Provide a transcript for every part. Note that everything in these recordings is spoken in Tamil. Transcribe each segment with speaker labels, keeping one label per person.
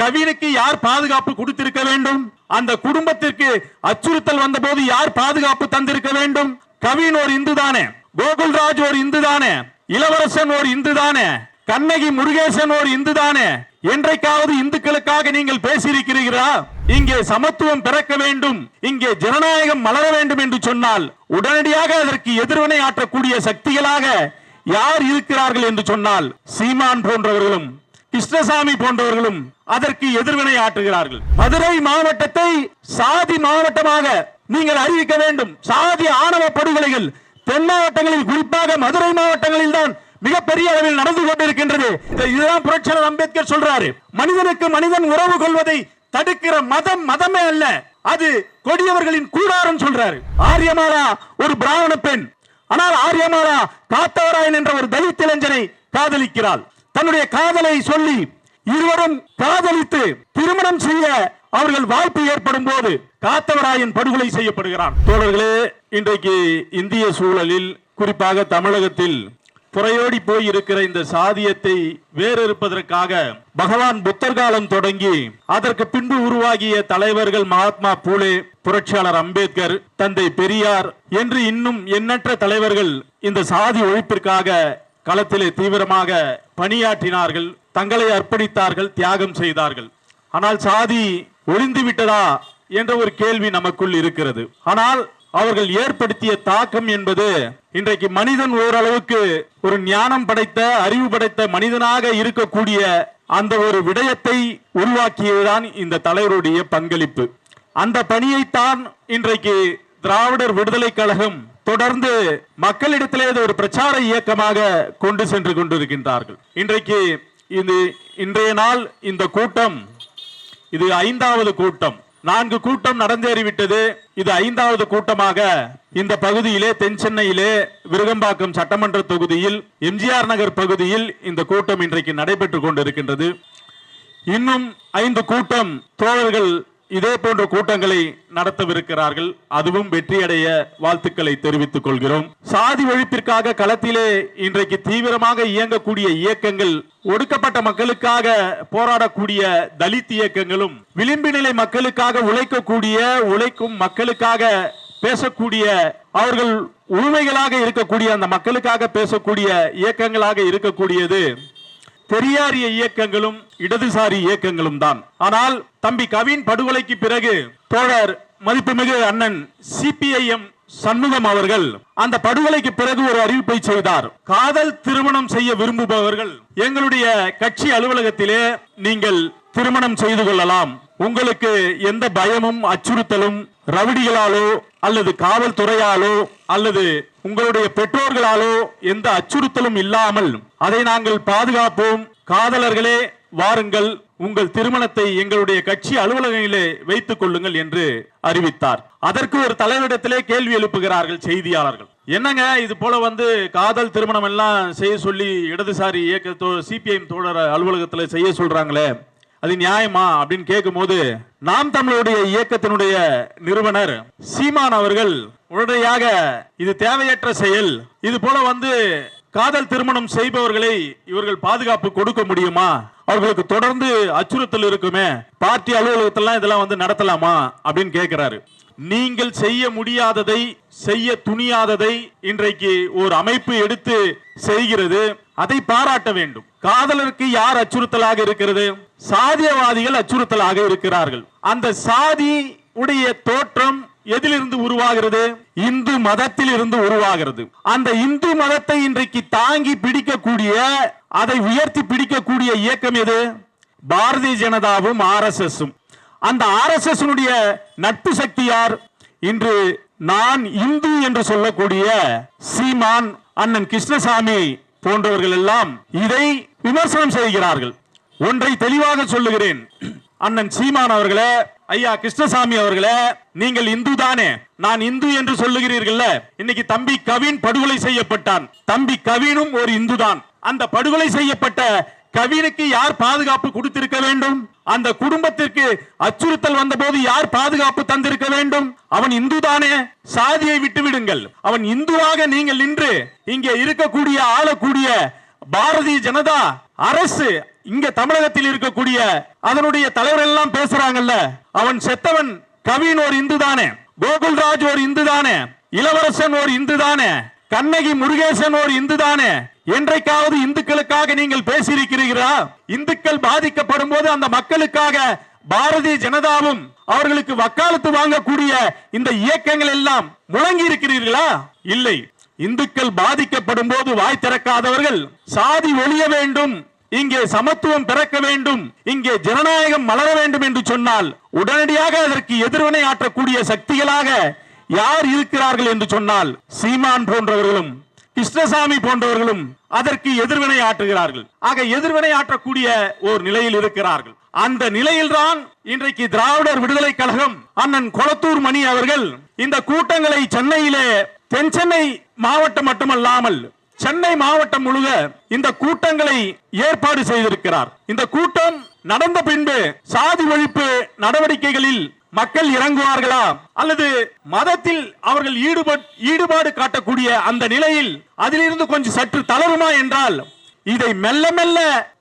Speaker 1: கவினுக்கு யார் பாதுகாப்பு கொடுத்திருக்க வேண்டும்? அந்த குடும்பத்திற்கு அச்சுறுத்தல் வந்தபோது யார் பாதுகாப்பு தந்திருக்க வேண்டும்? கவின் ஒரு இந்து தானே கோகுல்ராஜ் ஒரு இந்து தானே இளவரசன் ஒரு இந்து தானே கண்ணகி முருகேசன் ஒரு இந்து தானே என்றைக்காவது இந்துக்களுக்காக நீங்கள் பேசியிருக்கிறீர்களா? இங்கே சமத்துவம் பிறக்க வேண்டும். இங்கே ஜனநாயகம் மலர வேண்டும் என்று சொன்னால் உடனடியாக அதற்கு எதிர்வினை ஆற்றக்கூடிய சக்திகளாக யார் இருக்கிறார்கள் என்று சொன்னால் சீமான் போன்றவர்களும் கிருஷ்ணசாமி போன்றவர்களும் அதற்கு எதிர்வினை ஆற்றுகிறார்கள். மதுரை மாவட்டத்தை சாதி மாவட்டமாக நீங்கள் அறிவிக்க வேண்டும். சாதி ஆணவ படுகொலைகள் தென் மாவட்டங்களில் குறிப்பாக மதுரை மாவட்டங்களில் தான் மிகப்பெரிய அளவில் நடந்து கொண்டிருக்கின்றது. இதுதான் புரட்சியாளர் அம்பேத்கர் சொல்றாரு. மனிதனுக்கு மனிதன் உறவு கொள்வதை தடுக்கிற மதம் மதமே அல்ல அது கொடியவர்களின் கூடாரம் சொல்றாரு. ஆரியமாலா ஒரு பிராமண பெண். ஆனால் ஆரியமாலா காத்தவராயன் என்ற ஒரு தலித் இளைஞனை காதலிக்கிறாள். தன்னுடைய காதலை சொல்லி இருவரும் காதலித்து திருமணம் செய்ய அவர்கள் வாய்ப்பு ஏற்படும் போது காத்தவராயன் படுகொலை செய்யப்படுகிறான். தோழர்களே இன்றைக்கு இந்திய சூழலில் குறிப்பாக தமிழகத்தில் புறையோடி போய் இருக்கிற இந்த சாதியத்தை வேறறுப்பதற்காக பகவான் புத்தர் காலம் தொடங்கி அதற்கு பின்பு உருவாகிய தலைவர்கள் மகாத்மா பூலே புரட்சியாளர் அம்பேத்கர் தந்தை பெரியார் என்று இன்னும் எண்ணற்ற தலைவர்கள் இந்த சாதி ஒழிப்பிற்காக களத்திலே தீவிரமாக பணியாற்றினார்கள் தங்களை அர்ப்பணித்தார்கள் தியாகம் செய்தார்கள். ஆனால் சாதி ஒழிந்து விட்டதா என்ற ஒரு கேள்வி நமக்குள் இருக்கிறது. ஆனால் அவர்கள் ஏற்படுத்திய தாக்கம் என்பது இன்றைக்கு மனிதன் ஓரளவுக்கு ஒரு ஞானம் படைத்த அறிவு படைத்த மனிதனாக இருக்கக்கூடிய அந்த ஒரு விடயத்தை உருவாக்கியதுதான் இந்த தலைவருடைய பங்களிப்பு. அந்த பணியைத்தான் இன்றைக்கு திராவிடர் விடுதலை கழகம் தொடர்ந்து மக்களிடத்திலே இது ஒரு பிரச்சார இயக்கமாக கொண்டு சென்று கொண்டிருக்கின்றார்கள். இன்றைக்கு இது இன்றைய நாள் இந்த கூட்டம். இது ஐந்தாவது கூட்டம். நான்கு கூட்டம் நடந்தேறிவிட்டது. இது ஐந்தாவது கூட்டமாக இந்த பகுதியிலே தென் சென்னையிலே விருகம்பாக்கம் சட்டமன்ற தொகுதியில் எம்ஜிஆர் நகர் பகுதியில் இந்த கூட்டம் இன்றைக்கு நடைபெற்று கொண்டிருக்கின்றது. இன்னும் ஐந்து கூட்டம் தோழர்கள் இதே போன்ற கூட்டங்களை நடத்தவிருக்கிறார்கள். அதுவும் வெற்றியடைய வாழ்த்துக்களை தெரிவித்துக் கொள்கிறோம். சாதி ஒழிப்பிற்காக களத்திலே இன்றைக்கு தீவிரமாக இயங்கக்கூடிய இயக்கங்கள் ஒடுக்கப்பட்ட மக்களுக்காக போராடக்கூடிய தலித் இயக்கங்களும் விளிம்பு நிலை மக்களுக்காக உழைக்கக்கூடிய உழைக்கும் மக்களுக்காக பேசக்கூடிய அவர்கள் உரிமைகளாக இருக்கக்கூடிய அந்த மக்களுக்காக பேசக்கூடிய இயக்கங்களாக இருக்கக்கூடியது பெரியாரிய இயக்கங்களும் இடதுசாரி இயக்கங்களும் தான். ஆனால் தம்பி கவின் படுகொலைக்கு பிறகு தோழர் மதிப்புமிகு அண்ணன் சிபிஐஎம் சண்முகம் அவர்கள் அந்த படுகொலைக்கு பிறகு ஒரு அறிவிப்பை செய்தார். காதல் திருமணம் செய்ய விரும்புபவர்கள் எங்களுடைய கட்சி அலுவலகத்திலே நீங்கள் திருமணம் செய்து கொள்ளலாம். உங்களுக்கு எந்த பயமும் அச்சுறுத்தலும் ரவுடிகளாலோ அல்லது காவல்துறையாலோ அல்லது உங்களுடைய பெற்றோர்களாலோ எந்த அச்சுறுத்தலும் இல்லாமல் அதை நாங்கள் பாதுகாப்போம். காதலர்களே வாருங்கள். உங்கள் திருமணத்தை எங்களுடைய கட்சி அலுவலகங்களிலே வைத்துக் கொள்ளுங்கள் என்று அறிவித்தார். அதற்கு ஒரு தலைவரிடத்திலே கேள்வி எழுப்புகிறார்கள் செய்தியாளர்கள். என்னங்க இது போல வந்து காதல் திருமணம் எல்லாம் செய்ய சொல்லி இடதுசாரி இயக்க சிபிஐஎம் தோழர் அலுவலகத்தில் செய்ய சொல்றாங்களே அது நியாயமா அப்படின்னு கேட்கும்போது நாம் தமிழுடைய இயக்கத்தினுடைய நிறுவனர் சீமான் அவர்கள் உடனடியாக இது தேவையற்ற செயல். இது போல வந்து காதல் திருமணம் செய்பவர்களை இவர்கள் பாதுகாப்பு கொடுக்க முடியுமா? அவர்களுக்கு தொடர்ந்து அச்சுறுத்தல் இருக்குமே. பார்ட்டி அலுவலகத்திலாம் இதெல்லாம் வந்து நடத்தலாமா? அப்படின்னு கேட்கிறாரு நீங்கள் செய்ய முடியாததை செய்ய துணியாததை இன்றைக்கு ஒரு அமைப்பு எடுத்து செய்கிறது. அதை பாராட்ட வேண்டும். காதலருக்கு யார் அச்சுறுத்தலாக இருக்கிறது? சாதியவாதிகள் அச்சுறுத்தலாக இருக்கிறார்கள். அந்த சாதி உடைய தோற்றம் எதிலிருந்து உருவாகிறது? இந்து மதத்தில் இருந்து உருவாகிறது. அந்த இந்து மதத்தை இன்றைக்கு தாங்கி பிடிக்கக்கூடிய அதை உயர்த்தி பிடிக்கக்கூடிய இயக்கம் எது? பாரதிய ஜனதாவும் ஆர்எஸ்எஸும் அந்த ஆர்எஸ்எஸ் நட்பு சக்தியார் இன்று நான் இந்து என்று சொல்லக்கூடிய சீமான் அண்ணன் கிருஷ்ணசாமி போன்றவர்கள் எல்லாம் இதை விமர்சனம் செய்கிறார்கள். ஒன்றை தெளிவாக சொல்லுகிறேன். அண்ணன் சீமான் அவர்களே ஐயா கிருஷ்ணசாமி அவர்களே நீங்கள் இந்து தானே? நான் இந்து என்று சொல்லுகிறீர்கள்ல. இன்னைக்கு தம்பி கவின் படுகொலை செய்யப்பட்டான். தம்பி கவினும் ஒரு இந்து தான். அந்த படுகொலை செய்யப்பட்ட கவினுக்கு யார் பாதுகாப்பு கொடுத்திருக்க வேண்டும்? அந்த குடும்பத்திற்கு அச்சுறுத்தல் வந்தபோது யார் பாதுகாப்பு தந்திருக்க வேண்டும்? அவன் இந்து தானே? சாதியை விட்டு விடுங்கள் அவன் இந்துவாக நீங்கள் நின்று இங்கே இருக்கக்கூடிய ஆளக்கூடிய பாரதிய ஜனதா அரசு இங்க தமிழகத்தில் இருக்கக்கூடிய அதனுடைய தலைவர் எல்லாம் பேசுறாங்கல்ல. அவன் செத்தவன் கவின் ஒரு இந்து தானே கோகுல்ராஜ் ஒரு இந்து தானே இளவரசன் ஒரு இந்து தானே கண்ணகி முருகேசன் ஒரு இந்து தானே என்றைக்காவது இந்துக்களுக்காக நீங்கள் பேசியிருக்கிறீர்களா? இந்துக்கள் பாதிக்கப்படும் போது அந்த மக்களுக்காக பாரதிய ஜனதாவும் அவர்களுக்கு வக்காலத்து வாங்கக்கூடிய இந்த இயக்கங்கள் எல்லாம் முழங்கி இருக்கிறீர்களா? இல்லை. இந்துக்கள் பாதிக்கப்படும் போது வாய் திறக்காதவர்கள் சாதி ஒழிய வேண்டும் இங்கே சமத்துவம் பிறக்க வேண்டும். இங்கே ஜனநாயகம் மலர வேண்டும் என்று சொன்னால் உடனடியாக அதற்கு எதிர்வினை ஆற்றக்கூடிய சக்திகளாக யார் இருக்கிறார்கள் என்று சொன்னால் சீமான் போன்றவர்களும் கிருஷ்ணசாமி போன்றவர்களும் அதற்கு எதிர்வினை ஆற்றுகிறார்கள். ஆக எதிர்வினை ஆற்றக்கூடிய ஒரு நிலையில் இருக்கிறார்கள். அந்த நிலையில்தான் இன்றைக்கு திராவிடர் விடுதலை கழகம் அண்ணன் கொளத்தூர் மணி அவர்கள் இந்த கூட்டங்களை சென்னையிலே தென் சென்னை மாவட்டம் மட்டுமல்லாமல் சென்னை மாவட்டம் முழுக இந்த கூட்டங்களை ஏற்பாடு செய்திருக்கிறார். இந்த கூட்டம் நடந்த பின்பு சாதி ஒழிப்பு நடவடிக்கைகளில் மக்கள் இறங்குவார்களா? அல்லது மதத்தில் அவர்கள் ஈடுபாடு ஈடுபாடு காட்டக்கூடிய அந்த நிலையில் அதிலிருந்து கொஞ்சம் சற்று தளருமா என்றால் இதை மெல்ல மெல்ல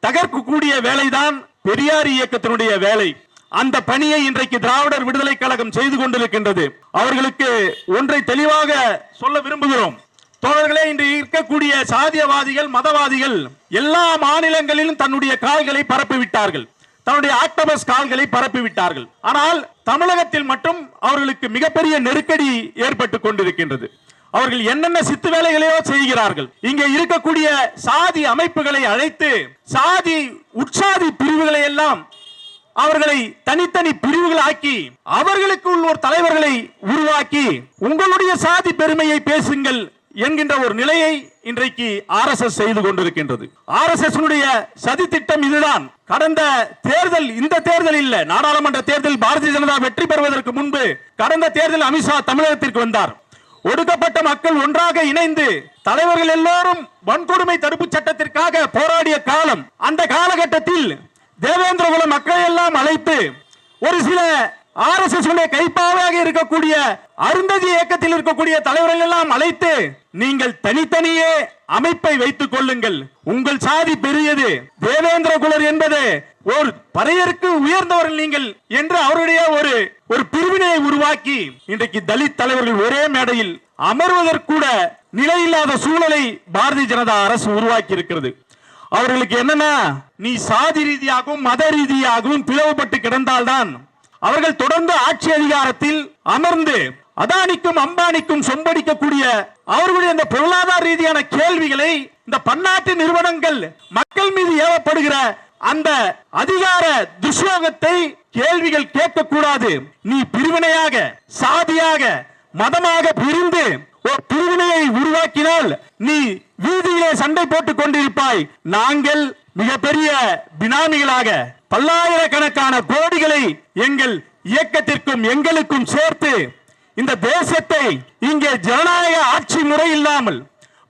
Speaker 1: தகர்க்கக்கூடிய வேலைதான் பெரியார் இயக்கத்தினுடைய வேலை. அந்த பணியை இன்றைக்கு திராவிடர் விடுதலை கழகம் செய்து கொண்டிருக்கின்றது. அவர்களுக்கு ஒன்றை தெளிவாக சொல்ல விரும்புகிறோம். தோழர்களே இன்று இருக்கக்கூடிய சாதியவாதிகள் மதவாதிகள் எல்லா மாநிலங்களிலும் தன்னுடைய கால்களை பரப்பிவிட்டார்கள். தன்னுடைய ஆக்டோபஸ் கால்களை பரப்பிவிட்டார்கள். ஆனால் தமிழகத்தில் மட்டும் அவர்களுக்கு மிகப்பெரிய நெருக்கடி ஏற்பட்டு கொண்டிருக்கின்றது. அவர்கள் என்னென்ன சித்து வேலைகளையோ செய்கிறார்கள். இங்கே இருக்கக்கூடிய சாதி அமைப்புகளை அழைத்து சாதி உற்சாதி பிரிவுகளை எல்லாம் அவர்களை தனித்தனி பிரிவுகளாக்கி அவர்களுக்குள் ஒரு தலைவர்களை உருவாக்கி உங்களுடைய சாதி பெருமையை பேசுங்கள் என்கின்ற ஒரு நிலையை இன்றைக்கு ஆர் எஸ் எஸ் செய்து கொண்டிருக்கின்றது. ஆர் எஸ் எஸ் சதி திட்டம் இதுதான். கடந்த தேர்தல் இந்த தேர்தல் இல்ல. நாடாளுமன்ற தேர்தல் பாரதிய ஜனதா வெற்றி பெறுவதற்கு முன்பு கடந்த தேர்தல் அமித்ஷா தமிழகத்திற்கு வந்தார். ஒடுக்கப்பட்ட மக்கள் ஒன்றாக இணைந்து தலைவர்கள் எல்லோரும் வன்கொடுமை தடுப்பு சட்டத்திற்காக போராடிய காலம். அந்த காலகட்டத்தில் தேவேந்திரகுல மக்களை எல்லாம் அழைத்து ஒரு சில ஆர் எஸ் எஸ் கைப்பாவாக இருக்கக்கூடிய அருந்ததி இயக்கத்தில் இருக்கக்கூடிய தலைவர்கள் எல்லாம் அழைத்து நீங்கள் தனித்தனியே அமைப்பை வைத்துக் கொள்ளுங்கள். உங்கள் சாதி பெரியது. தேவேந்திர குலர் என்பது ஒரு பறையருக்கு உயர்ந்தவர்கள் நீங்கள் என்று அவருடைய ஒரு ஒரு பிரிவினையை உருவாக்கி இன்றைக்கு தலித் தலைவர்கள் ஒரே மேடையில் அமர்வதற்கூட நிலையில்லாத சூழலை பாரதிய ஜனதா அரசு உருவாக்கி இருக்கிறது அவர்களுக்கு என்னன்னா நீ சாதி ரீதியாகவும் மத ரீதியாகவும் பிளவுபட்டு கிடந்தால்தான் அவர்கள் தொடர்ந்து ஆட்சி அதிகாரத்தில் அமர்ந்து அதானிக்கும் அம்பானிக்கும் சொம்படிக்கக்கூடிய அவர்களுடைய இந்த பொருளாதார ரீதியான கேள்விகளை இந்த பன்னாட்டு நிறுவனங்கள் மக்கள் மீது ஏவப்படுகிற அந்த அதிகார துஷ்யோகத்தை கேள்விகள் கேட்கக்கூடாது. நீ பிரிவினையாக சாதியாக மதமாக பிரிந்து ஒரு பிரிவினையை உருவாக்கினால் நீ வீதியிலே சண்டை போட்டுக் கொண்டிருப்பாய். நாங்கள் மிகப்பெரிய பினாமிகளாக பல்லாயிரக்கணக்கான கோடிகளை எங்கள் இயக்கத்திற்கும் எங்களுக்கும் சேர்த்து இந்த தேசத்தை இங்கே ஜனநாயக ஆட்சி முறை இல்லாமல்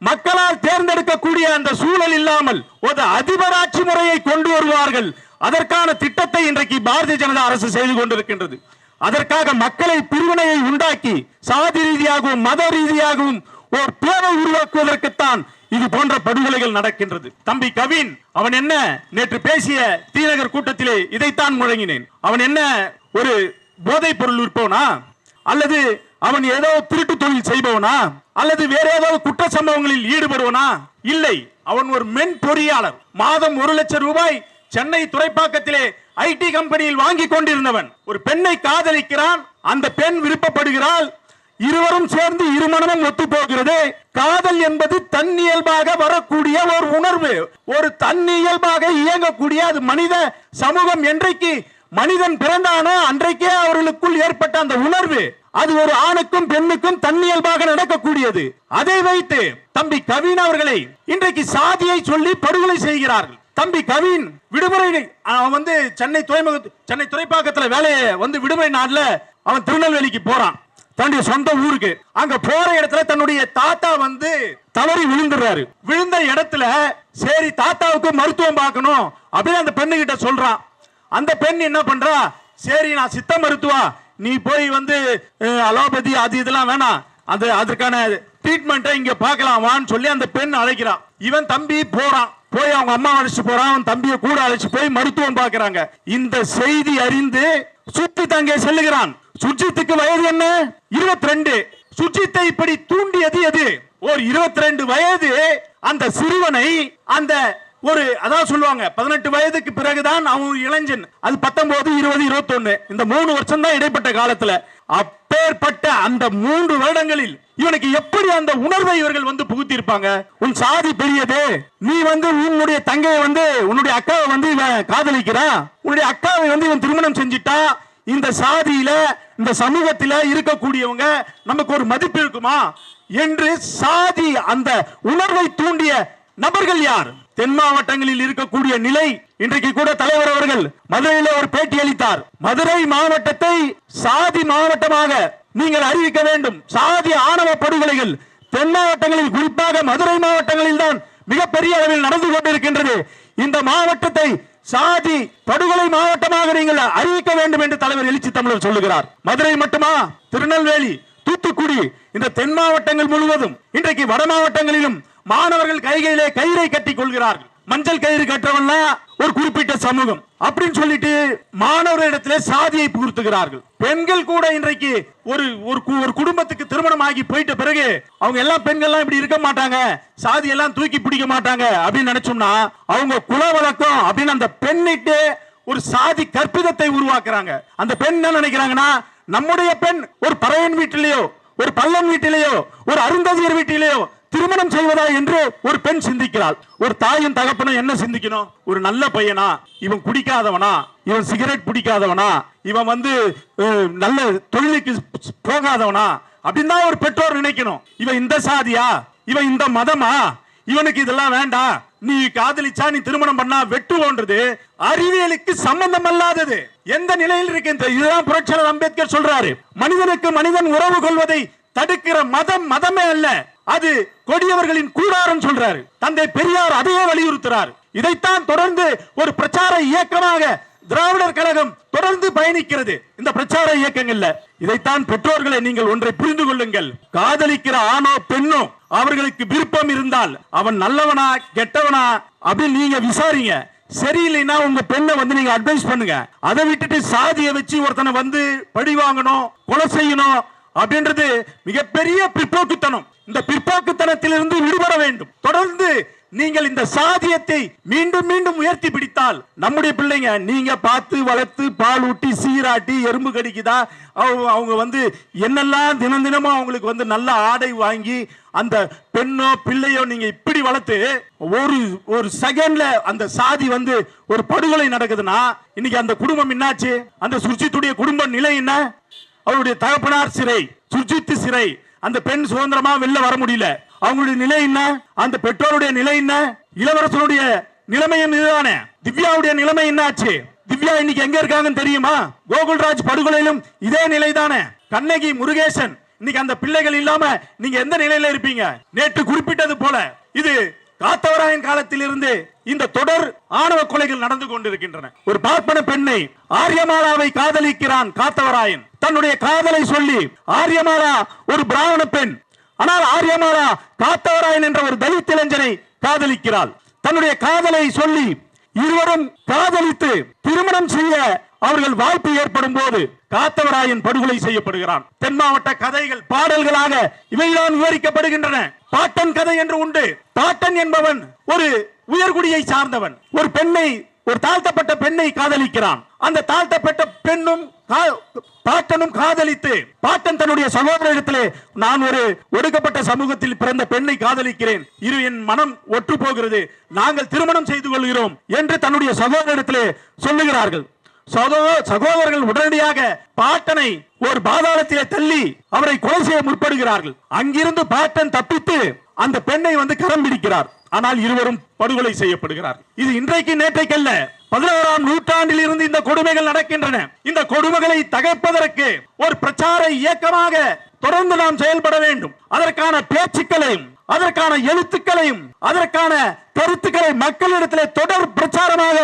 Speaker 1: மக்களால் தேர்ந்தெடுக்கக்கூடிய அந்த சூழல் இல்லாமல் ஒரு அதிபர் ஆட்சி முறையை கொண்டு வருவார்கள். அதற்கான திட்டத்தை இன்றைக்கு பாரதிய ஜனதா அரசு செய்து கொண்டிருக்கின்றது. அதற்காக மக்களை பிரிவினையை உண்டாக்கி சாதி ரீதியாகவும் மத ரீதியாகவும் ஒரு பேரை உருவாக்குவதற்குத்தான் இது போன்ற படுகொலைகள் நடக்கின்றது. தம்பி கவின் அவன் என்ன நேற்று பேசிய தீநகர் கூட்டத்திலே இதைத்தான் முழங்கினேன். அவன் என்ன ஒரு போதைப் பொருள் விற்பவனா? அல்லது அவன் ஏதோ திருட்டு தொழில் செய்பவனா? அல்லது வேற ஏதாவது குற்ற சம்பவங்களில் ஈடுபடுவனா? இல்லை அவன் ஒரு மென் பொறியாளர். மாதம் ஒரு லட்சம் ரூபாய் சென்னை துறைப்பாக்கத்திலே ஐடி கம்பெனியில் வாங்கி கொண்டிருந்தவன். ஒரு பெண்ணை காதலிக்கிறான். அந்த பெண் விருப்பப்படுகிறாள். இருவரும் சேர்ந்து இருமணமும் ஒத்து போகிறது காதல் என்பது தன்னியல்பாக வரக்கூடிய ஒரு உணர்வு. ஒரு தன்னியல்பாக இயங்கக்கூடிய அது மனித சமூகம். என்றைக்கு மனிதன் பிறந்தானோ அன்றைக்கே அவர்களுக்குள் ஏற்பட்ட அந்த உணர்வு. அது ஒரு ஆணுக்கும் பெண்ணுக்கும் தன்னியல்பாக நடக்கக்கூடியது. அதை வைத்து தம்பி கவின் அவர்களை இன்றைக்கு சாதியை சொல்லி படுகொலை செய்கிறார்கள். தம்பி கவின் விடுமுறை அவன் வந்து சென்னை துறைமுக சென்னை துறைப்பாக்கத்துல வேலையை வந்து விடுமுறை நாள்ல அவன் திருநெல்வேலிக்கு போறான். தன்னுடைய சொந்த ஊருக்கு. அங்க போற இடத்துல தன்னுடைய தாத்தா வந்து தவறி விழுந்துடுறாரு. விழுந்த இடத்துல சரி தாத்தாவுக்கு மருத்துவம் பார்க்கணும் அப்படின்னு அந்த பெண்ணு கிட்ட சொல்றான். அந்த பெண் என்ன பண்றா? சரி நான் சித்த மருத்துவா நீ போய் வந்து அலோபதி அது இதெல்லாம் வேணாம். அது அதற்கான ட்ரீட்மெண்ட்டை இங்க பார்க்கலாம் வான்னு சொல்லி அந்த பெண் அழைக்கிறான். இவன் தம்பி போறான். போய் அவங்க அம்மா அழைச்சு போறான். அவன் தம்பியை கூட அழைச்சு போய் மருத்துவம் பார்க்கறாங்க. இந்த செய்தி அறிந்து சுஜித் அங்கே செல்லுகிறான். சுஜித்துக்கு வயது என்ன? 22 சுஜித்தை இப்படி தூண்டியது எது? ஒரு 22 வயது அந்த சிறுவனை அந்த ஒரு அதான் சொல்லுவாங்க பதினெட்டு வயதுக்கு பிறகுதான் அவன் இளைஞன். அது பத்தொன்பது இருபது இருபத்தொன்னு. இந்த மூணு வருஷம் தான் இடைப்பட்ட காலத்துல. அப்பேற்பட்ட அந்த மூன்று வருடங்களில் இவனுக்கு எப்படி அந்த உணர்வை இவர்கள் வந்து புகுத்திருப்பாங்க உன் சாதி பெரியது. நீ வந்து உன்னுடைய தங்கையை வந்து உன்னுடைய அக்காவை வந்து இவன் காதலிக்கிறான் உன்னுடைய அக்காவை வந்து இவன் திருமணம் செஞ்சிட்டா? இந்த சாதியில இந்த சமூகத்தில இருக்கக்கூடியவங்க நமக்கு ஒரு மதிப்பு இருக்குமா? என்று சாதி அந்த உணர்வை தூண்டிய நபர்கள் யார்? தென் மாவட்டங்களில் இருக்கக்கூடிய நிலை இன்றைக்கு கூட தலைவர் அவர்கள் மதுரையில ஒரு பேட்டி அளித்தார். மதுரை மாவட்டத்தை சாதி மாவட்டமாக நீங்கள் அறிவிக்க வேண்டும். சாதி ஆணவ படுகொலைகள் தென் மாவட்டங்களில் குறிப்பாக மதுரை மாவட்டங்களில் தான் மிகப்பெரிய அளவில் நடந்து கொண்டிருக்கின்றது. இந்த மாவட்டத்தை சாதி படுகொலை மாவட்டமாக நீங்கள் அறிவிக்க வேண்டும் என்று தலைவர் எழுச்சி தமிழர் சொல்லுகிறார். மதுரை மட்டுமா? திருநெல்வேலி தூத்துக்குடி இந்த தென் மாவட்டங்கள் முழுவதும். இன்றைக்கு வட மாவட்டங்களிலும் மாணவர்கள் கைகளிலே கயிறை கட்டிக் கொள்கிறார்கள். மஞ்சள் கயிறு கற்றவன்னா ஒரு குறிப்பிட்ட சமூகம். அப்படின்னு சொல்லிட்டு மாணவர்களிடத்திலே சாதியை புகுத்துகிறார்கள். பெண்கள் கூட இன்றைக்கு ஒரு ஒரு கு- ஒரு குடும்பத்துக்கு திருமணம் ஆகி போயிட்ட பிறகு அவங்க எல்லாம் பெண்கள்லாம் இப்படி இருக்க மாட்டாங்க. சாதி எல்லாம் தூக்கி பிடிக்க மாட்டாங்க அப்படின்னு நினைச்சோம்னா அவங்க குல வழக்கம் அப்படின்னு அந்த பெண்ணிட்டு ஒரு சாதி கற்பிதத்தை உருவாக்குறாங்க. அந்த பெண் என்ன நினைக்கிறாங்கன்னா நம்முடைய பெண் ஒரு பறையன் வீட்டிலேயோ ஒரு பல்லன் வீட்டிலேயோ ஒரு அருந்ததியர் வீட்டிலேயோ திருமணம் செய்வதா என்று ஒரு பெண் சிந்திக்கிறாள். ஒரு தாயும் தகப்பனும் என்ன சிந்திக்கணும்? ஒரு நல்ல பையனா? இவன் குடிக்காதவனா? இவன் சிகரெட் பிடிக்காதவனா? இவன் வந்து நல்ல தொழிலுக்கு போகாதவனா? அப்படின்னு தான் ஒரு பெற்றோர் நினைக்கணும். இவன் இந்த சாதியா? இவன் இந்த மதமா? இவனுக்கு இதெல்லாம் வேண்டாம் நீ காதலிச்சா நீ திருமணம் பண்ணா வெட்டுவோன்றது அறிவியலுக்கு சம்பந்தம் அல்லாதது எந்த நிலையில் இருக்கின்ற இதுதான் புரட்சியாளர் அம்பேத்கர் சொல்றாரு. மனிதனுக்கு மனிதன் உறவு கொள்வதை தடுக்கிற மதம் மதமே அல்ல. அது கொடியவர்களின் கூடாரம் சொல்றாரு. தந்தை பெரியார் அதையே வலியுறுத்துறார். இதைத்தான் தொடர்ந்து ஒரு பிரச்சார இயக்கமாக திராவிடர் கழகம் தொடர்ந்து பயணிக்கிறது. இந்த பிரச்சார இயக்கங்கள்ல. இதைத்தான் பெற்றோர்களை நீங்கள் ஒன்றை புரிந்து கொள்ளுங்கள். காதலிக்கிற ஆணோ பெண்ணோ அவர்களுக்கு விருப்பம் இருந்தால் அவன் நல்லவனா கெட்டவனா அப்படின்னு நீங்க விசாரிங்க. சரியில்லைன்னா உங்க பெண்ணை வந்து நீங்க அட்வைஸ் பண்ணுங்க. அதை விட்டுட்டு சாதியை வச்சு ஒருத்தனை வந்து பழி வாங்கணும் கொலை செய்யணும் அப்படின்றது மிகப்பெரிய பிற்போக்குத்தனம். இந்த பிற்போக்குத்தனத்திலிருந்து விடுபட வேண்டும். தொடர்ந்து நீங்கள் இந்த சாதியத்தை மீண்டும் மீண்டும் உயர்த்தி பிடித்தால் நம்முடைய பிள்ளைங்க நீங்க பார்த்து வளர்த்து பால் ஊட்டி சீராட்டி எறும்பு கடிக்குதா? அவங்க அவங்க வந்து என்னெல்லாம் தினம் தினமும் அவங்களுக்கு வந்து நல்ல ஆடை வாங்கி அந்த பெண்ணோ பிள்ளையோ நீங்க இப்படி வளர்த்து ஒரு ஒரு செகண்ட்ல அந்த சாதி வந்து ஒரு படுகொலை நடக்குதுன்னா இன்னைக்கு அந்த குடும்பம் என்னாச்சு? அந்த சுர்ஜித்துடைய குடும்ப நிலை என்ன? அவருடைய தகப்பனார் சிறை சுர்ஜித்து சிறை. அந்த பெண் சுதந்திரமா வெளில வர முடியல. அவங்களுடைய நிலை என்ன? அந்த பெற்றோருடைய நிலை என்ன? இளவரசனுடைய நிலைமையும் இதுதானே. திவ்யாவுடைய நிலைமை என்னாச்சு? திவ்யா இன்னைக்கு எங்க இருக்காங்கன்னு தெரியுமா? கோகுல்ராஜ் படுகொலையிலும் இதே நிலை தானே கண்ணகி முருகேசன் இன்னைக்கு அந்த பிள்ளைகள் இல்லாம நீங்க எந்த நிலையில இருப்பீங்க? நேற்று குறிப்பிட்டது போல. இது காத்தவராயன் காலத்திலிருந்து இந்த தொடர் ஆணவ கொலைகள் நடந்து கொண்டிருக்கின்றன. ஒரு பார்ப்பன பெண்ணை ஆரியமாலாவை காதலிக்கிறான் காத்தவராயன். தன்னுடைய காதலை சொல்லி ஆரியமாலா ஒரு பிராமண பெண். ஆனால் ஆரியமாலா காத்தவராயன் என்ற ஒரு தலித் இளைஞனை காதலிக்கிறாள். தன்னுடைய காதலை சொல்லி இருவரும் காதலித்து திருமணம் செய்ய அவர்கள் வாய்ப்பு ஏற்படும் போது காத்தவராயன் படுகொலை செய்யப்படுகிறான். தென் மாவட்ட கதைகள் பாடல்களாக இவைதான் விவரிக்கப்படுகின்றன. பாட்டன் கதை என்று உண்டு. பாட்டன் என்பவன் ஒரு உயர்குடியை சார்ந்தவன். ஒரு பெண்ணை ஒரு தாழ்த்தப்பட்ட பெண்ணை காதலிக்கிறான். அந்த தாழ்த்தப்பட்ட பெண்ணும் கா- பாட்டனும் காதலித்து பாட்டன் தன்னுடைய சகோதரரிடத்திலே நான் ஒரு ஒடுக்கப்பட்ட சமூகத்தில் பிறந்த பெண்ணை காதலிக்கிறேன். இரு என் மனம் ஒற்று போகிறது. நாங்கள் திருமணம் செய்து கொள்கிறோம் என்று தன்னுடைய சகோதரரிடத்திலே சொல்லுகிறார்கள். சகோதரர்கள் உடனடியாக பாட்டனை ஒரு பாதாளத்திலே தள்ளி அவரை கொலை செய்ய முற்படுகிறார்கள். அங்கிருந்து பாட்டன் தப்பித்து அந்த பெண்ணை வந்து கரம் பிடிக்கிறார். ஆனால் இருவரும் படுகொலை செய்யப்படுகிறார். இது இன்றைக்கு நேற்றைக்கல்ல. பதினோராம் நூற்றாண்டில் இருந்து இந்த கொடுமைகள் நடக்கின்றன. இந்த கொடுமைகளை தகர்ப்பதற்கு ஒரு பிரச்சார இயக்கமாக தொடர்ந்து நாம் செயல்பட வேண்டும். அதற்கான பேச்சுக்களையும் அதற்கான எழுத்துக்களையும் அதற்கான கருத்துக்களை மக்களிடத்திலே தொடர் பிரச்சாரமாக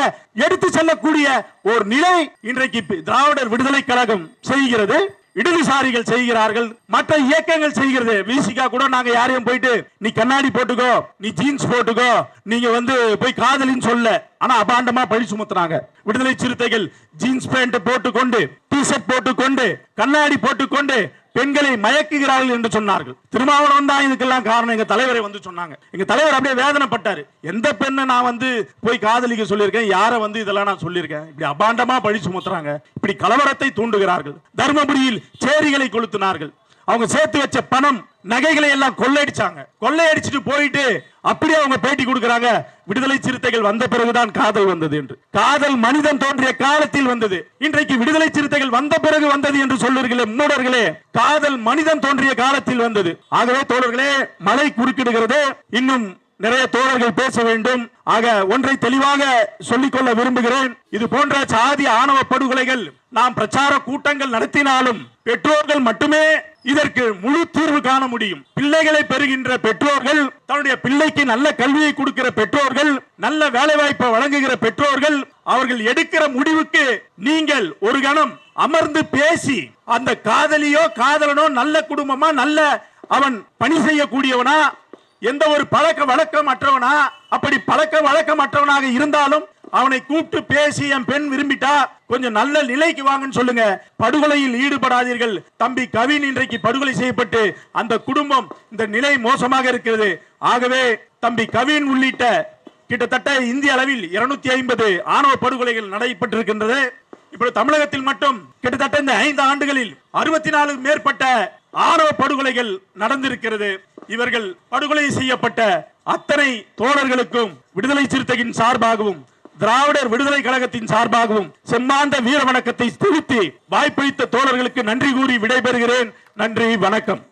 Speaker 1: எடுத்து செல்லக்கூடிய ஒரு நிலை இன்றைக்கு திராவிடர் விடுதலை கழகம் செய்கிறது. இடதுசாரிகள் செய்கிறார்கள் மற்ற இயக்கங்கள் செய்கிறது. விசிகா கூட நாங்க யாரையும் போயிட்டு நீ கண்ணாடி போட்டுக்கோ நீ ஜீன்ஸ் போட்டுக்கோ நீங்க வந்து போய் காதலின்னு சொல்ல. ஆனா அபாண்டமா பழி சுமத்துறாங்க விடுதலை சிறுத்தைகள் ஜீன்ஸ் பேண்ட் போட்டுக்கொண்டு டி ஷர்ட் போட்டுக்கொண்டு கண்ணாடி போட்டுக்கொண்டு பெண்களை மயக்குகிறார்கள் என்று சொன்னார்கள். திருமாவளவன் தான் இதுக்கெல்லாம் காரணம். எங்க தலைவரை வந்து சொன்னாங்க. எங்க தலைவர் அப்படியே வேதனைப்பட்டாரு. எந்த பெண்ணை நான் வந்து போய் காதலிக்க சொல்லியிருக்கேன்? யாரை வந்து இதெல்லாம் நான் சொல்லியிருக்கேன்? இப்படி அபாண்டமா பழி சுமத்துறாங்க. இப்படி கலவரத்தை தூண்டுகிறார்கள். தர்மபுரியில் சேரிகளை கொளுத்தினார்கள். அவங்க சேர்த்து வச்ச பணம் நகைகளை எல்லாம் கொள்ளையடிச்சாங்க. கொள்ளையடிச்சிட்டு போயிட்டு அப்படியே அவங்க பேட்டி கொடுக்கறாங்க. விடுதலை சிறுத்தைகள் வந்த பிறகுதான் காதல் வந்தது என்று. காதல் மனிதன் தோன்றிய காலத்தில் வந்தது. இன்றைக்கு விடுதலை சிறுத்தைகள் வந்த பிறகு வந்தது என்று சொல்லுவீர்களே முன்னோர்களே. காதல் மனிதன் தோன்றிய காலத்தில் வந்தது. ஆகவே தோழர்களே மழை குறுக்கிடுகிறது. இன்னும் நிறைய தோழர்கள் பேச வேண்டும். ஆக ஒன்றை தெளிவாக சொல்லிக்கொள்ள விரும்புகிறேன். இது போன்ற சாதி ஆணவ படுகொலைகள் நாம் பிரச்சார கூட்டங்கள் நடத்தினாலும் பெற்றோர்கள் மட்டுமே இதற்கு முழு தீர்வு காண முடியும். பிள்ளைகளை பெறுகின்ற பெற்றோர்கள் தன்னுடைய பிள்ளைக்கு நல்ல கல்வியை கொடுக்கிற பெற்றோர்கள் நல்ல வேலை வாய்ப்பை வழங்குகிற பெற்றோர்கள் அவர்கள் எடுக்கிற முடிவுக்கு நீங்கள் ஒரு கணம் அமர்ந்து பேசி அந்த காதலியோ காதலனோ நல்ல குடும்பமா நல்ல அவன் பணி செய்யக்கூடியவனா எந்த ஒரு பழக்க வழக்கம் அற்றவனா அப்படி பழக்க வழக்கம் அற்றவனாக இருந்தாலும் அவனை கூப்பிட்டு பேசி என் பெண் விரும்பிட்டா கொஞ்சம் நல்ல நிலைக்கு வாங்கன்னு சொல்லுங்க. படுகொலையில் ஈடுபடாதீர்கள். தம்பி கவின் இன்றைக்கு படுகொலை செய்யப்பட்டு அந்த குடும்பம் இந்த நிலை மோசமாக இருக்கிறது. ஆகவே தம்பி கவின் உள்ளிட்ட கிட்டத்தட்ட இந்திய அளவில் இருநூத்தி ஐம்பது ஆணவ படுகொலைகள் நடைபெற்றிருக்கின்றது. இப்போ தமிழகத்தில் மட்டும் கிட்டத்தட்ட இந்த ஐந்து ஆண்டுகளில் அறுபத்தி நாலு மேற்பட்ட ஆணவ படுகொலைகள் நடந்திருக்கிறது. இவர்கள் படுகொலை செய்யப்பட்ட அத்தனை தோழர்களுக்கும் விடுதலை சிறுத்தையின் சார்பாகவும் திராவிடர் விடுதலை கழகத்தின் சார்பாகவும் செம்மாந்த வீர வணக்கத்தை செலுத்தி வாய்ப்பளித்த தோழர்களுக்கு நன்றி கூறி விடைபெறுகிறேன். நன்றி வணக்கம்.